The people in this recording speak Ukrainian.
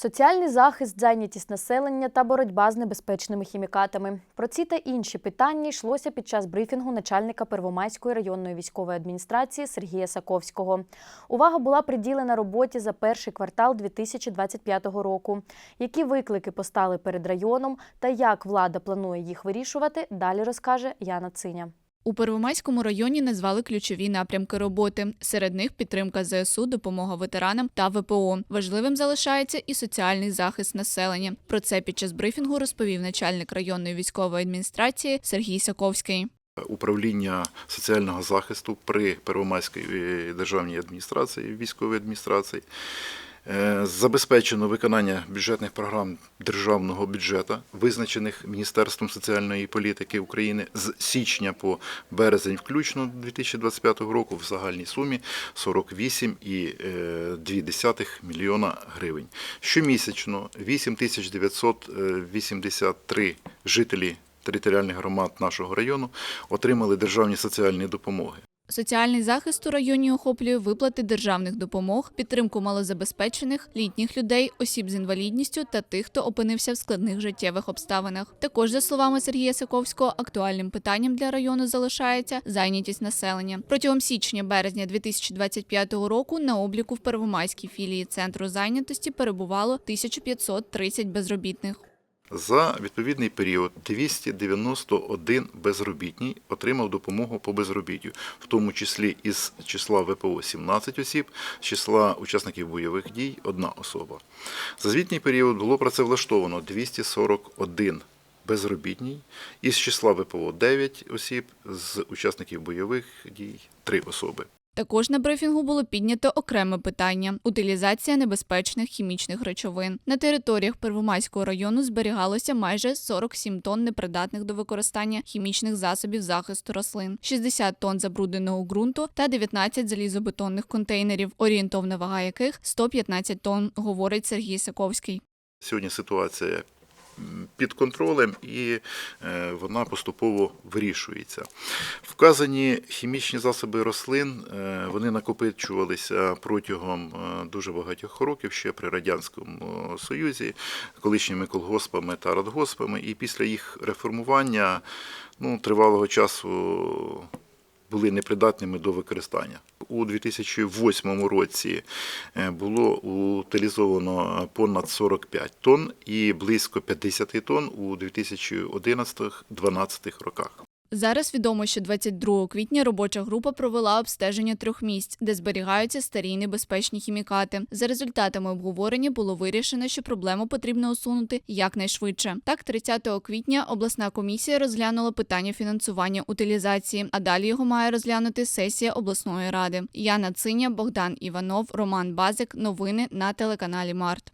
Соціальний захист, зайнятість населення та боротьба з небезпечними хімікатами. Про ці та інші питання йшлося під час брифінгу начальника Первомайської районної військової адміністрації Сергія Саковського. Увага була приділена роботі за перший квартал 2025 року. Які виклики постали перед районом та як влада планує їх вирішувати, далі розкаже Яна Циня. У Первомайському районі назвали ключові напрямки роботи. Серед них підтримка ЗСУ, допомога ветеранам та ВПО. Важливим залишається і соціальний захист населення. Про це під час брифінгу розповів начальник районної військової адміністрації Сергій Саковський. управління соціального захисту при Первомайській е, державній адміністрації, військовій адміністрації. Е, Забезпечено виконання бюджетних програм державного бюджету, визначених Міністерством соціальної політики України з січня по березень, включно 2025 року, в загальній сумі 48,2 мільйона гривень. Щомісячно 8983 жителі територіальних громад нашого району отримали державні соціальні допомоги. Соціальний захист у районі охоплює виплати державних допомог, підтримку малозабезпечених, літніх людей, осіб з інвалідністю та тих, хто опинився в складних життєвих обставинах. Також, за словами Сергія Саковського, актуальним питанням для району залишається зайнятість населення. Протягом січня-березня 2025 року на обліку в Первомайській філії центру зайнятості перебувало 1530 безробітних. За відповідний період 291 безробітний отримав допомогу по безробіттю, в тому числі із числа ВПО 17 осіб, з числа учасників бойових дій одна особа. За звітній період було працевлаштовано 241 безробітний, із числа ВПО 9 осіб, з учасників бойових дій 3 особи. Також на брифінгу було піднято окреме питання утилізація небезпечних хімічних речовин. На територіях Первомайського району зберігалося майже 47 тонн непридатних до використання хімічних засобів захисту рослин, 60 тонн забрудненого ґрунту та 19 залізобетонних контейнерів, орієнтовна вага яких 115 тонн, говорить Сергій Саковський. Сьогодні ситуація під контролем і е, вона поступово вирішується. Вказані хімічні засоби рослин е, вони накопичувалися протягом е, дуже багатьох років ще при радянському Союзі, колишніми колгоспами та радгоспами, і після їх реформування ну, тривалого часу були непридатними до використання. У 2008 році е, було утилізовано понад 45 тонн і близько 50 тонн у 2011-2012 роках. Зараз відомо, що 22 квітня робоча група провела обстеження трьох місць, де зберігаються старі небезпечні хімікати. За результатами обговорення було вирішено, що проблему потрібно усунути якнайшвидше. Так, 30 квітня обласна комісія розглянула питання фінансування утилізації, а далі його має розглянути сесія обласної ради. Яна Циня, Богдан Іванов, Роман Базик. Новини на телеканалі Март.